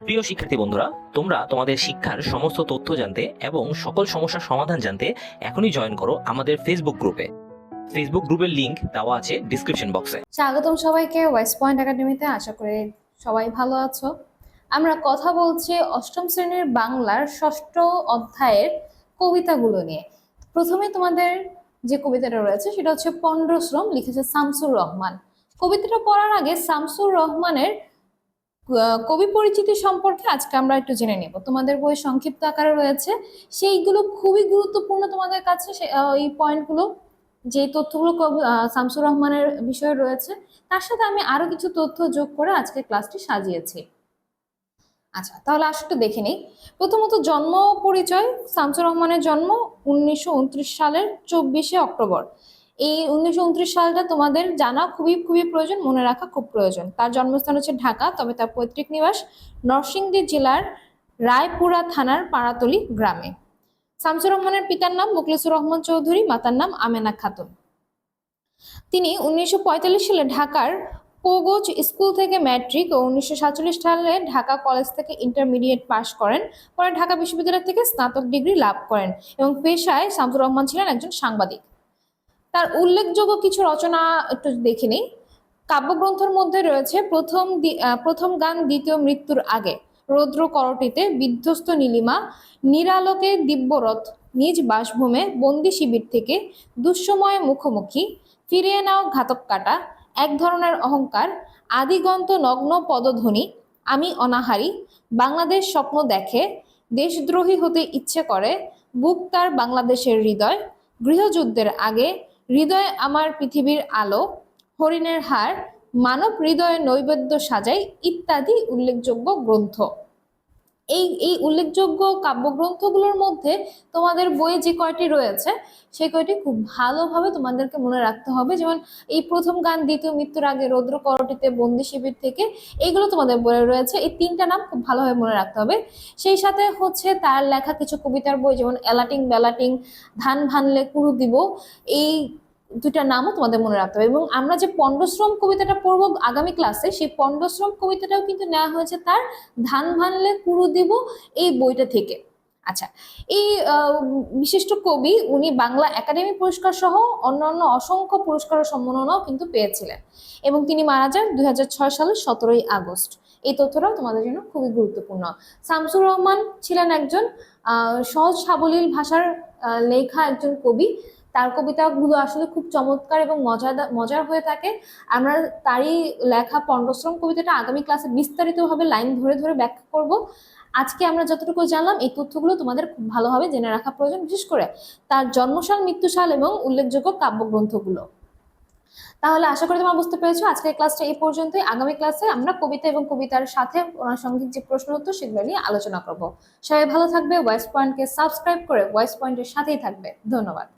প্রিয় শিক্ষার্থী বন্ধুরা, তোমরা তোমাদের শিক্ষার সমস্ত তথ্য জানতে এবং সকল সমস্যার সমাধান জানতে এখনই জয়েন করো আমাদের ফেসবুক গ্রুপে ফেসবুক গ্রুপের লিংক দেওয়া আছে ডিসক্রিপশন বক্সে স্বাগতম সবাইকে ওয়েস্ট পয়েন্ট একাডেমিতে আশা করি সবাই ভালো আছো। আমরা কথা বলছি অষ্টম শ্রেণির বাংলার ষষ্ঠ অধ্যায়ের কবিতাগুলো নিয়ে। প্রথমে তোমাদের যে কবিতাটা রয়েছে, সেটা হচ্ছে পণ্ডশ্রম লিখেছে শামসুর রহমান। কবিতাটা পড়ার আগে শামসুর রহমানের কবি পরিচিতি সম্পর্কে আজকে আমরা একটু জেনে নেব। তোমাদের বই সংক্ষিপ্ত আকারে রয়েছে। সেইগুলো খুবই গুরুত্বপূর্ণ তোমাদের কাছে এই পয়েন্টগুলো, যে তথ্যগুলো শামসুর রহমানের বিষয়ে রয়েছে। তার সাথে আমি আরও কিছু তথ্য যোগ করে আজকে ক্লাসটি সাজিয়েছি। আচ্ছা তাহলে আসলে দেখে নিই। প্রথমত জন্ম পরিচয়, শামসুর রহমানের জন্ম উনিশশো উনত্রিশ সালের চব্বিশে অক্টোবর। এই উনিশশো উনত্রিশ সালটা তোমাদের জানা খুবই খুবই প্রয়োজন, মনে রাখা খুব প্রয়োজন। তার জন্মস্থান হচ্ছে ঢাকা, তবে তার পৈতৃক নিবাস নরসিংদী জেলার রায়পুরা থানার পাড়াতলি গ্রামে। শামসুর রহমানের পিতার নাম মুখলিসুর রহমান চৌধুরী, মাতার নাম আমেনা খাতুন। তিনি উনিশশো পঁয়তাল্লিশ সালে ঢাকার পোগোজ স্কুল থেকে ম্যাট্রিক ও উনিশশো সাতচল্লিশ সালে ঢাকা কলেজ থেকে ইন্টারমিডিয়েট পাশ করেন। পরে ঢাকা বিশ্ববিদ্যালয় থেকে স্নাতক ডিগ্রি লাভ করেন এবং পেশায় শামসুর রহমান ছিলেন একজন সাংবাদিক। তার উল্লেখযোগ্য কিছু রচনা একটু দেখে নিই। কাব্যগ্রন্থের মধ্যে রয়েছে প্রথম প্রথম গান, দ্বিতীয় মৃত্যুর আগে। রৌদ্র করটিতে বিধ্বস্ত নীলিমা, নিরালোকে দিব্যরথ, নিজ বাসভূমে বন্দি শিবির থেকে দুঃসময়ে মুখোমুখি, ফিরিয়ে নাও ঘাতক কাটা, এক ধরনের অহংকার, আদিগন্ত নগ্ন পদধ্বনি, আমি অনাহারি, বাংলাদেশ স্বপ্ন দেখে, দেশদ্রোহী হতে ইচ্ছে করে, বুক তার বাংলাদেশের হৃদয়, গৃহযুদ্ধের আগে হৃদয় আমার পৃথিবীর আলো হরিণের হার মানব হৃদয়ে নৈবেদ্য সাজাই ইত্যাদি উল্লেখযোগ্য গ্রন্থ। এই এই উল্লেখযোগ্য কাব্যগ্রন্থগুলোর মধ্যে তোমাদের বইয়ে যে কয়টি রয়েছে, সেই কয়টি খুব ভালোভাবে তোমাদেরকে মনে রাখতে হবে। যেমন এই প্রথম গান, দ্বিতীয় মৃত্যুর আগে রৌদ্র করটিতে বন্দি শিবির থেকে এইগুলো তোমাদের বইয়ে রয়েছে। এই তিনটা নাম খুব ভালোভাবে মনে রাখতে হবে। সেই সাথে হচ্ছে তার লেখা কিছু কবিতার বই, যেমন এলাটিং বেলাটিং, ধান ভানলে কুরু দিব। এই দুটা নামও তোমাদের মনে রাখতে হবে। এবং আমরা যে পণ্ডশ্রম কবিতাটা পড়ব আগামী ক্লাসে সেই পণ্ডশ্রম কবিতাটাও কিন্তু নেওয়া হয়েছে তার ধান ভানলে কুরু দিব এই বইটা থেকে। আচ্ছা এই বিশিষ্ট কবি উনি বাংলা একাডেমি পুরস্কার সহ অন্যান্য অসংখ্য পুরস্কার সম্মাননাও কিন্তু পেয়েছিলেন। এবং তিনি মারা যান দুই সালের সতেরোই আগস্ট। এই তথ্যটাও তোমাদের জন্য খুবই গুরুত্বপূর্ণ। শামসুর রহমান ছিলেন একজন সহজ সাবলীল ভাষার লেখা একজন কবি। তার কবিতাগুলো আসলে খুব চমৎকার এবং মজাদার মজার হয়ে থাকে। আমরা তারই লেখা পণ্ডশ্রম কবিতাটা আগামী ক্লাসে বিস্তারিতভাবে লাইন ধরে ধরে ব্যাখ্যা করব। আজকে আমরা যতটুকু জানলাম, এই তথ্যগুলো তোমাদের খুব ভালোভাবে জেনে রাখা প্রয়োজন, বিশেষ করে তার জন্মসাল, মৃত্যুসাল এবং উল্লেখযোগ্য কাব্যগ্রন্থগুলো। তাহলে আশা করি তোমরা বুঝতে পেরেছ, আজকের ক্লাসটা এই পর্যন্তই। আগামী ক্লাসে আমরা কবিতা এবং কবিতার সাথে সংগীত যে প্রশ্ন উত্তর, সেগুলো নিয়ে আলোচনা করব। সবাই ভালো থাকবে ভয়েস পয়েন্টকে সাবস্ক্রাইব করে ভয়েস পয়েন্টের সাথেই থাকবে। ধন্যবাদ।